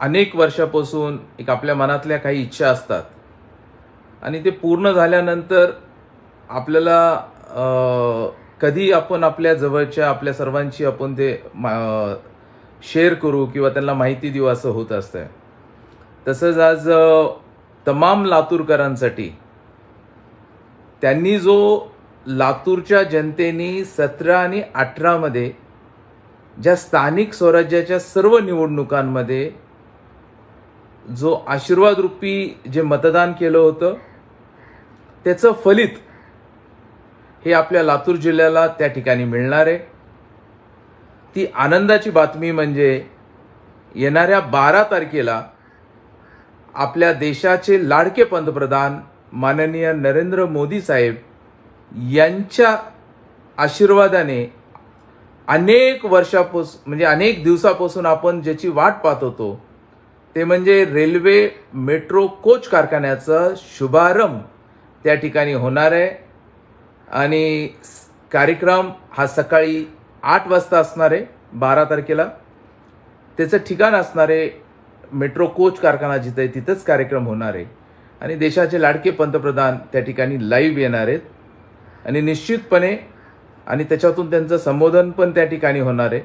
अनेक वर्षापासून एक आपल्या मनातल्या काही इच्छा असतात. आणि ते पूर्ण झाल्यानंतर आपल्याला कधी आपण आपल्या जवळच्या आपल्या सर्वांची आपण ते शेअर करू किंवा त्यांना माहिती देऊ असं होत असतं. तसंच आज तमाम लातूरकरांसाठी त्यांनी जो लातूरच्या जनतेने सतरा आणि अठरामध्ये ज्या स्थानिक स्वराज्याच्या सर्व निवडणुकांमध्ये जो आशीर्वाद रूपी जे मतदान केलं होतं त्याचं फलित हे आपल्या लातूर जिल्ह्याला त्या ठिकाणी मिळणार आहे. ती आनंदाची बातमी म्हणजे येणाऱ्या बारा तारखेला आपल्या देशाचे लाडके पंतप्रधान माननीय नरेंद्र मोदी साहेब यांच्या आशीर्वादाने अनेक वर्षापासून म्हणजे अनेक दिवसापासून आपण ज्याची वाट पाहत होतो ते म्हणजे रेल्वे मेट्रो कोच कारखान्याचा शुभारंभ त्या ठिकाणी होणार आहे. आणि कार्यक्रम हा सकाळी आठ वाजता असणार आहे बारा तारखेला. त्याचं ठिकाण असणार आहे मेट्रो कोच कारखाना जिथं आहे तिथंच कार्यक्रम होणार आहे. आणि देशाचे लाडके पंतप्रधान त्या ठिकाणी लाईव्ह येणार आहेत. आणि निश्चितपणे आणि त्याच्यातून त्यांचं संबोधन पण त्या ठिकाणी होणार आहे.